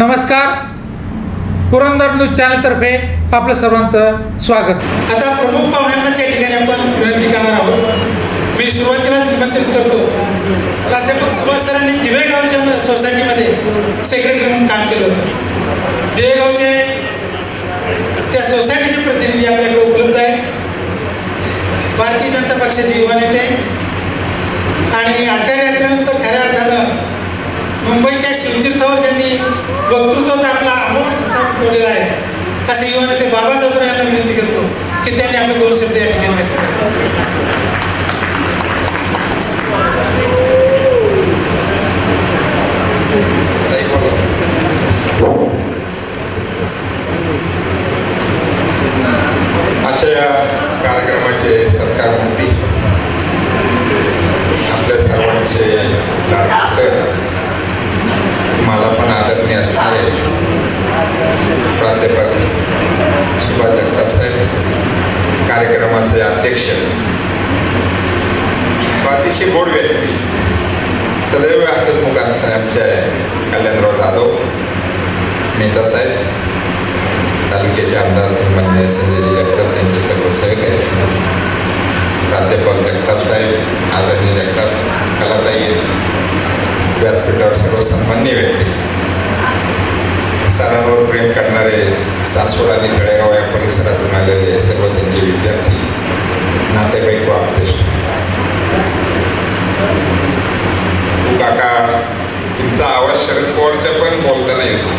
नमस्कार. पुरंदर न्यूज चॅनलतर्फे आपलं सर्वांचं स्वागत. आता प्रमुख पाहुण्यांनाच या ठिकाणी आपण विनंती करणार आहोत. मी सुरुवातीलाच निमंत्रित करतो. प्राध्यापक सुभाष सरांनी दिवेगावच्या सोसायटीमध्ये सेक्रेटरी म्हणून काम केलं होतं. दिवेगावचे त्या सोसायटीचे प्रतिनिधी आपल्याकडे उपलब्ध आहेत. भारतीय जनता पक्षाचे युवा नेते आणि आचार्य यात्रेनंतर खऱ्या अर्थानं मुंबईच्या शिवतीर्थावर त्यांनी वक्तृत्वाचा आपला अमोल ठसा ठेवलेला आहे असे युवा नेते बाबा यांना विनंती करतो की त्यांनी आपले दोन शब्द या ठिकाणी व्यक्त करावे आजच्या या कार्यक्रमाचे सत्कारमूर्ती आपल्या सर्वांचे लाडके सर मला पण आदरणीय असणारे प्राध्यापक सुभाष जगताप साहेब कार्यक्रमाचे अध्यक्ष. अतिशय गोड व्यक्ती. सदैव हसतमुख असणारे आमचे कल्याणराव जाधव नेता साहेब तालुक्याचे आमदार सन्मान्य संजय जगताप त्यांचे सर्व सहकारी. प्राध्यापक जगताप साहेब आदरणीय जगताप कलाताई व्यासपीठावर सर्व सन्मान्य व्यक्ती. सरांवर प्रेम करणारे सासवड आणि तळेगाव या परिसरातून आलेले सर्व त्यांचे विद्यार्थी. नातेवाईक व तू काका तुमचा आवाज शरद पवारच्या पण बोलताना येतो.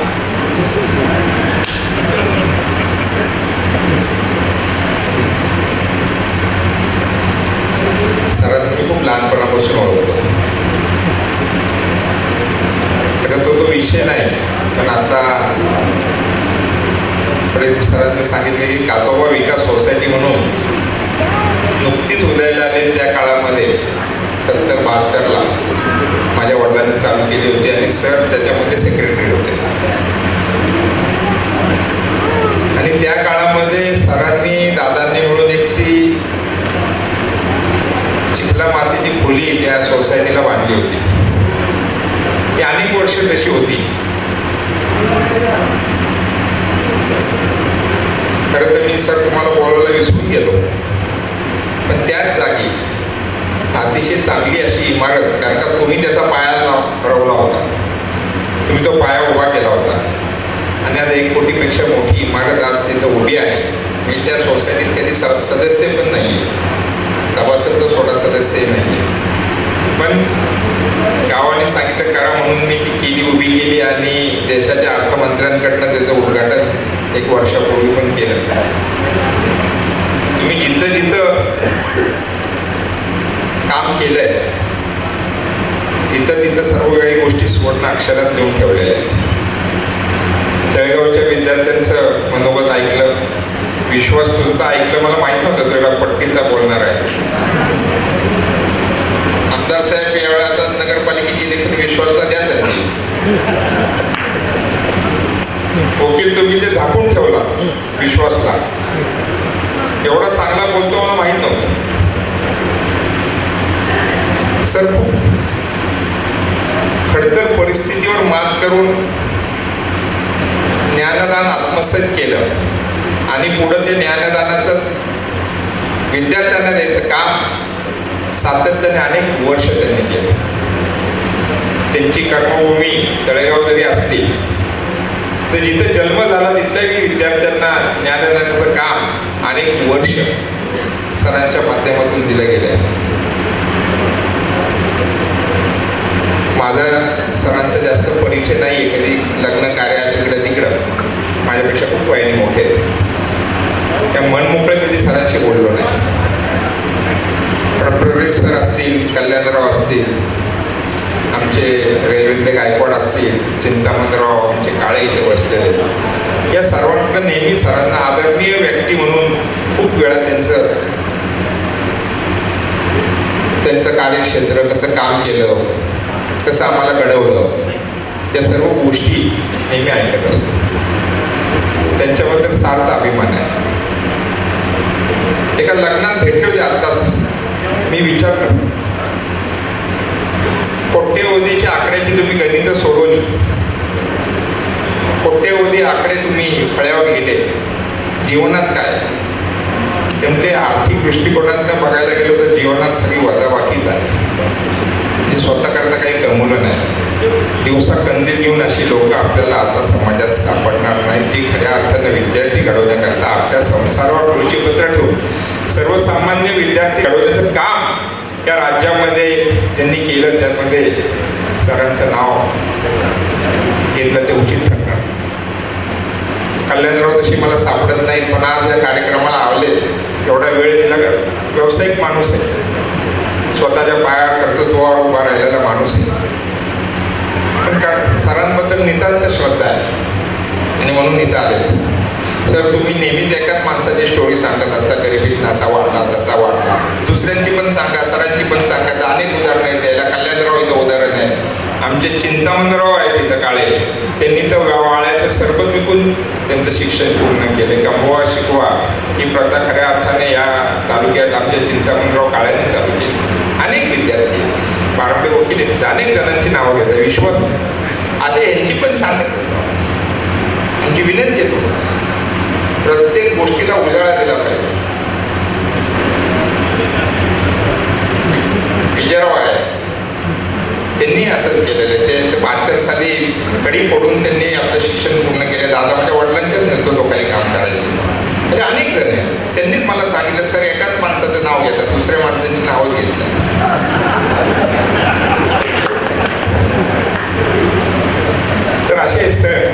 सरांना मी खूप लहानपणापासून ओळखतो. खरं तो तो विषय नाही पण आता सरांनी सांगितले की कातोबा विकास सोसायटी म्हणून नुकतीच उदयाला आली त्या काळामध्ये सत्तर बहात्तरला माझ्या वडिलांनी चालू केली होती आणि सर त्याच्यामध्ये सेक्रेटरी होते. आणि त्या काळामध्ये सरांनी दादांनी मिळून एक ती चिखला मातीची खोली त्या सोसायटीला बांधली होती. ती अनेक वर्ष तशी होती. खरं तर मी सर तुम्हाला बोलायला विसरून गेलो पण त्याच जागी अतिशय चांगली अशी इमारत कारण का तुम्ही त्याचा पाया रवला होता. तुम्ही तो पाया उभा केला होता. आणि आज एक कोटीपेक्षा मोठी इमारत आज तिथं उभी आहे. मी त्या सोसायटीत कधी स- सदस्य पण नाही आहे सभासद तर सोडा सदस्य नाही पण गावाने सांगितलं करा म्हणून मी ती केली उभी केली आणि देशाच्या अर्थमंत्र्यांकडनं त्याचं उद्घाटन एक वर्षापूर्वी पण केलं. तुम्ही जिथं जिथं काम केलंय. तिथं तिथं सर्व काही गोष्टी सुवर्ण अक्षरात लिहून ठेवलेल्या आहेत. तळेगावच्या विद्यार्थ्यांचं मनोगत ऐकलं विश्वास तुझं तर ऐकलं मला माहीत नव्हतं तेवढा पट्टीचा बोलणार आहे. आमदार साहेब यावेळी आता नगरपालिकेची इलेक्शन विश्वासला द्या साहेब वकील तुम्ही ते झाकून ठेवला विश्वासला. एवढा चांगला बोलतो मला सर खूप खडतर परिस्थितीवर मात करून ज्ञानदान आत्मसात केलं. आणि पुढं ते ज्ञानदानाचं विद्यार्थ्यांना द्यायचं काम सातत्याने अनेक वर्ष त्यांनी केलं. त्यांची कर्मभूमी तळेगाव जरी असली तर जिथं जन्म झाला तिथल्याही विद्यार्थ्यांना ज्ञानदानाचं काम अनेक वर्ष सरांच्या माध्यमातून दिलं गेलं आहे. माझा सरांचा जास्त परिचय नाही आहे कधी लग्न कार्यात इकडं तिकडं. माझ्यापेक्षा खूप वयाने मोठे आहेत. त्या मन मोकळे कधी सरांशी बोललो नाही. पण प्रवीण सर असतील कल्याणराव असतील आमचे रेल्वेतले गायकवाड असतील चिंतामणराव आमचे काळे इथे बसलेले. या सर्वांकडे नेहमी सरांना आदरणीय व्यक्ती म्हणून खूप वेळा त्यांचं त्यांचं कार्यक्षेत्र कसं काम केलं कसं आम्हाला घडवलं या सर्व गोष्टी नेहमी ऐकत असतो. त्यांच्याबद्दल सार्थ अभिमान आहे. एका लग्नात भेटले होते आत्ताच. मी विचारलं कोट्यवधीच्या आकड्याची तुम्ही गणितं सोडवली. कोट्यवधी आकडे तुम्ही फळ्यावर गेले. जीवनात काय? ते आर्थिक दृष्टिकोनातनं बघायला गेलो तर जीवनात सगळी वजाबाकीच आहे. म्हणजे स्वतः करता काही कमवलं नाही. दिवसा कंदील घेऊन अशी लोक आपल्याला आता समाजात सापडणार नाही जी खऱ्या अर्थानं विद्यार्थी घडवण्याकरता आपल्या संसारावर तुळशीपत्र ठेवून सर्वसामान्य विद्यार्थी घडवण्याचं काम त्या राज्यामध्ये ज्यांनी केलं त्यामध्ये सरांचं नाव घेतलं ते उचित ठरणार. कल्याणराव तशी मला सापडत नाहीत पण आज या कार्यक्रमाला आवले एवढा वेळ दिला व्यावसायिक माणूस आहे. स्वतःच्या पायावर कर्तृत्वावर उभा राहिलेला माणूस आहे. पण का सरांबद्दल नितांत श्रद्धा आहे. आणि म्हणून इथं आलेत. सर तुम्ही नेहमीच एकाच माणसाची स्टोरी सांगत असता गरिबीत असा वाढला तसा वाढला दुसऱ्यांची पण सांगा सरांची पण सांगा. तर अनेक उदाहरणं आहेत द्यायला कल्याणराव इथं उदाहरण आहे. आमचे चिंतामणराव आहेत इथं काळे. त्यांनी तर वा- वाळ्याचं सरबत विकून त्यांचं शिक्षण पूर्ण केले. कमवा शिकवा ही प्रथा खऱ्या अर्थाने या तालुक्यात आमच्या चिंतामणराव काळ्यांनी चालू केली. बारपे अनेक जणांची नावं घेतात विश्वास अशा यांची पण सांगत आमची विनंती आहे तुम्हाला. प्रत्येक गोष्टीला उजाळा दिला पाहिजे. विजयराव आहे. त्यांनी असंच केलेलं आहे. ते बहात्तर साली कडी फोडून त्यांनी आपलं शिक्षण पूर्ण केलं. दादा माझ्या वडिलांच्याच नेतृत्वाखाली काम करायचे. म्हणजे अनेक जण आहेत. त्यांनीच मला सांगितलं सर एकाच माणसाचं नाव घेतात दुसऱ्या माणसांची नावच घेतलं नाही तर असे सर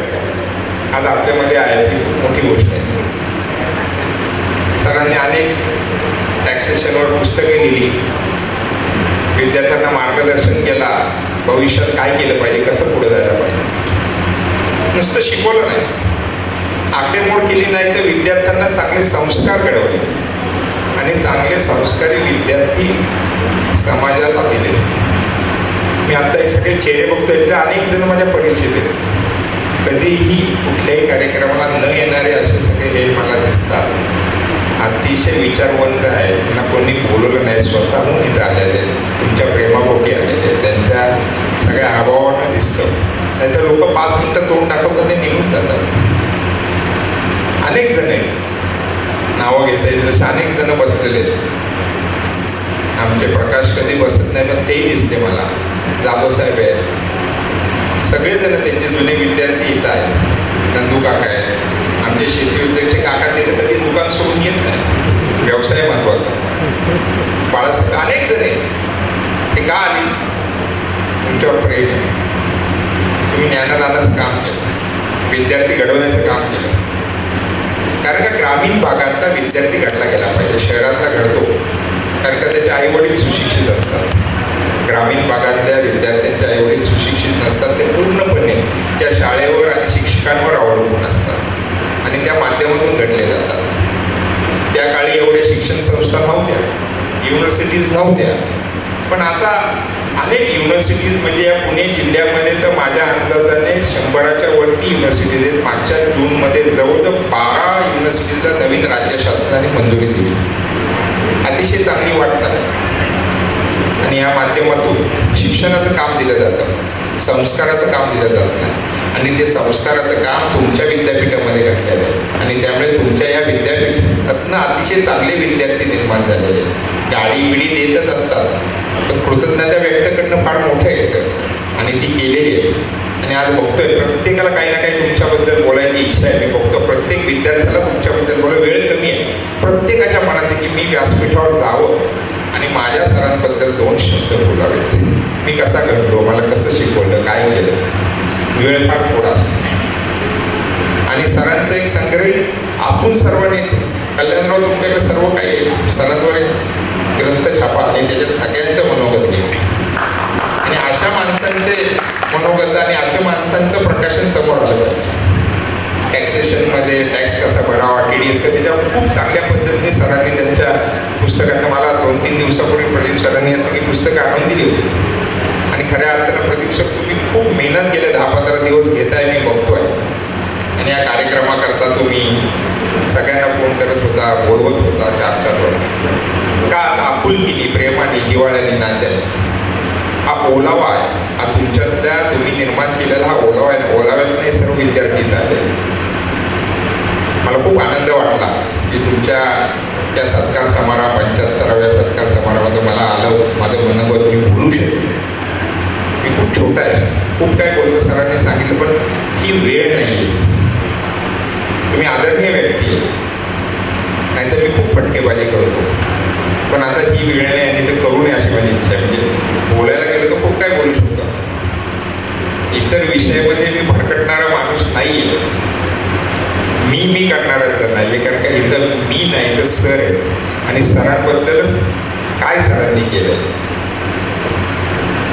आज आपल्यामध्ये आहेत ही खूप मोठी गोष्ट आहे. सरांनी अनेक टॅक्सेशनवर पुस्तके लिहिली. विद्यार्थ्यांना मार्गदर्शन केला. भविष्यात काय केलं पाहिजे कसं पुढे जायला पाहिजे? नुसतं शिकवलं नाही. आकडेमोड केली नाही तर विद्यार्थ्यांना चांगले संस्कार घडवले. आणि चांगले संस्कारी विद्यार्थी समाजाला दिले. मी आता हे सगळे चेहरे बघतो इथले अनेक जण माझ्या परिचित आहेत. कधीही कुठल्याही कार्यक्रमाला न येणारे असे सगळे हे मला दिसतात. अतिशय विचारवंत आहेत. त्यांना कोणी बोलवलं नाही. स्वतःहून इथं आलेले आहेत. तुमच्या प्रेमापोटी आलेले आहेत. त्यांच्या सगळ्या अभावानं दिसतं. नाहीतर लोक पाच मिनटं तोंड दाखवतात आणि निघून जातात. अनेक जण आहेत. नावं घेता येईल जसे अनेक जण बसलेले आहेत. आमचे प्रकाश कधी बसत नाही पण तेही दिसते मला. जाधव साहेब आहेत. सगळेजण त्यांचे जुने विद्यार्थी इथं आहेत. नंदू काका आहेत. आमचे शेती उद्योगचे काका तिथं कधी दुकान सोडून येत नाही. व्यवसाय महत्त्वाचा बाळासाहेब अनेक जण आहे ते का आली? तुमच्यावर प्रेम आहे. तुम्ही ज्ञानदानाचं काम केलं. विद्यार्थी घडवण्याचं काम केलं. कारण का ग्रामीण भागातला विद्यार्थी घडला गेला पाहिजे. शहरातला घडतो. कारण का त्याचे आईवडील सुशिक्षित असतात. ग्रामीण भागातल्या विद्यार्थ्यांच्या आईवडील सुशिक्षित नसतात ते पूर्णपणे त्या शाळेवर आणि शिक्षकांवर अवलंबून असतात आणि त्या माध्यमातून घडले जातात. त्या काळी एवढ्या शिक्षण संस्था नव्हत्या युनिव्हर्सिटीज नव्हत्या. पण आता अनेक युनिव्हर्सिटीज म्हणजे या पुणे जिल्ह्यामध्ये तर माझ्या अंदाजाने शंभराच्या वरती युनिव्हर्सिटीज आहेत. मागच्या जूनमध्ये जवळजवळ बारा युनिव्हर्सिटीजला नवीन राज्य शासनाने मंजुरी दिली. अतिशय चांगली वाटचाल आहे. आणि या माध्यमातून शिक्षणाचं काम दिलं जातं. संस्काराचं काम दिलं जात नाही. आणि ते संस्काराचं काम तुमच्या विद्यापीठामध्ये घडलेलं आहे. आणि त्यामुळे तुमच्या या विद्यापीठातनं अतिशय चांगले विद्यार्थी निर्माण झालेले आहेत. गाडी बिडी देतच असतात. पण कृतज्ञता व्यक्त करणं फार मोठं आहे सर. आणि ती केलेली आहे. आणि आज बघतोय प्रत्येकाला काही ना काही तुमच्याबद्दल बोलायची इच्छा आहे. मी बघतो प्रत्येक विद्यार्थ्याला तुमच्याबद्दल बोला वेळ कमी आहे. प्रत्येकाच्या मनात आहे की मी व्यासपीठावर जावं. आणि माझ्या सरांबद्दल दोन शब्द बोलावेत मी कसा घडलो मला कसं शिकवलं काय केलं? वेळ फार थोडा आणि सरांचं एक संग्रह आपण सर्वांनी कल्याणराव तुमच्याकडे सर्व काही सरांवर एक ग्रंथ छापा. आणि त्याच्यात सगळ्यांचं मनोगत घ्या आणि अशा माणसांचे मनोगत आणि अशा माणसांचं प्रकाशन समोर आलं पाहिजे. टॅक्सेशनमध्ये टॅक्स कसा भरावा टी डी एस का त्याच्यावर खूप चांगल्या पद्धतीने सरांनी त्यांच्या पुस्तकातनं मला दोन तीन दिवसापूर्वी प्रदीप सरांनी या सगळी पुस्तकं आणून दिली होती. आणि खऱ्या अर्थानं प्रदीप सर तुम्ही खूप मेहनत गेले दहा पंधरा दिवस घेताय मी बघतोय. आणि या कार्यक्रमाकरता तुम्ही सगळ्यांना फोन करत होता बोलवत होता चार चार वेळा. का आपुलकीने प्रेमाने जिवाळ्याने नात्याने हा ओलावा आहे. हा तुमच्यातल्या तुम्ही निर्माण केलेला हा ओलावा आहे. ना ओलाव्यात नाही सर्व विद्यार्थी आले मला खूप आनंद वाटला की तुमच्या त्या सत्कार समारंभ पंच्याहत्तराव्या सत्कार समारंभात मला आलं. माझं मनोगत मी बोलू शकतो मी खूप छोटा आहे. खूप काय बोलतो सरांनी सांगितलं पण ही वेळ नाही आहे तुम्ही आदरणीय व्यक्ती आहे. नाहीतर मी खूप फटकेबाजी करतो. पण आता ही वेळ नाही आणि ते करू नये अशी माझी इच्छा म्हणजे बोलायला गेलं तर खूप काय बोलू शकतो इतर विषयामध्ये मी भरकटणारा माणूस नाही आहे मी मी करणारा तर नाही आहे कारण का इथं मी नाही तर सर आहे आणि सरांबद्दलच काय सरांनी केलं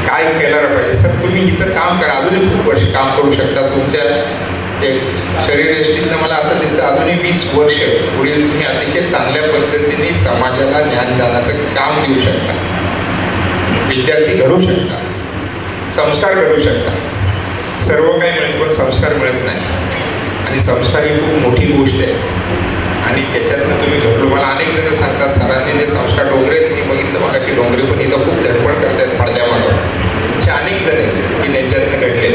काय केलं पाहिजे? सर तुम्ही इथं काम करा. अजूनही खूप वर्ष काम करू शकता. तुमच्या एक शरीरयष्टीतनं मला असं दिसतं अजूनही वीस वर्ष पुढील तुम्ही अतिशय चांगल्या पद्धतीने समाजाला ज्ञानदानाचं काम देऊ शकता. विद्यार्थी घडू शकता. संस्कार घडू शकता. सर्व काही मिळतं पण संस्कार मिळत नाही. आणि संस्कार ही खूप मोठी गोष्ट आहे. आणि त्याच्यातनं तुम्ही घडलो मला अनेक जण सांगतात सरांनी जे संस्कार डोंगरे आहेत, मी बघितलं मग अशी डोंगरे पण इथं खूप धडपड करतात पडद्यामागं. असे अनेक जण आहेत की त्यांच्यातनं घडले.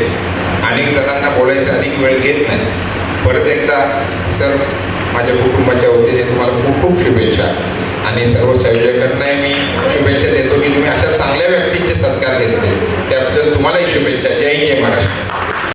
अनेक जणांना बोलायचा अधिक वेळ घेत नाही. परत एकदा सर माझ्या कुटुंबाच्या वतीने तुम्हाला खूप खूप शुभेच्छा. आणि सर्व संयोजकांनाही मी शुभेच्छा देतो की तुम्ही अशा चांगल्या व्यक्तींचे सत्कार घेतले. त्याबद्दल तुम्हालाही शुभेच्छा. जय जय महाराष्ट्र.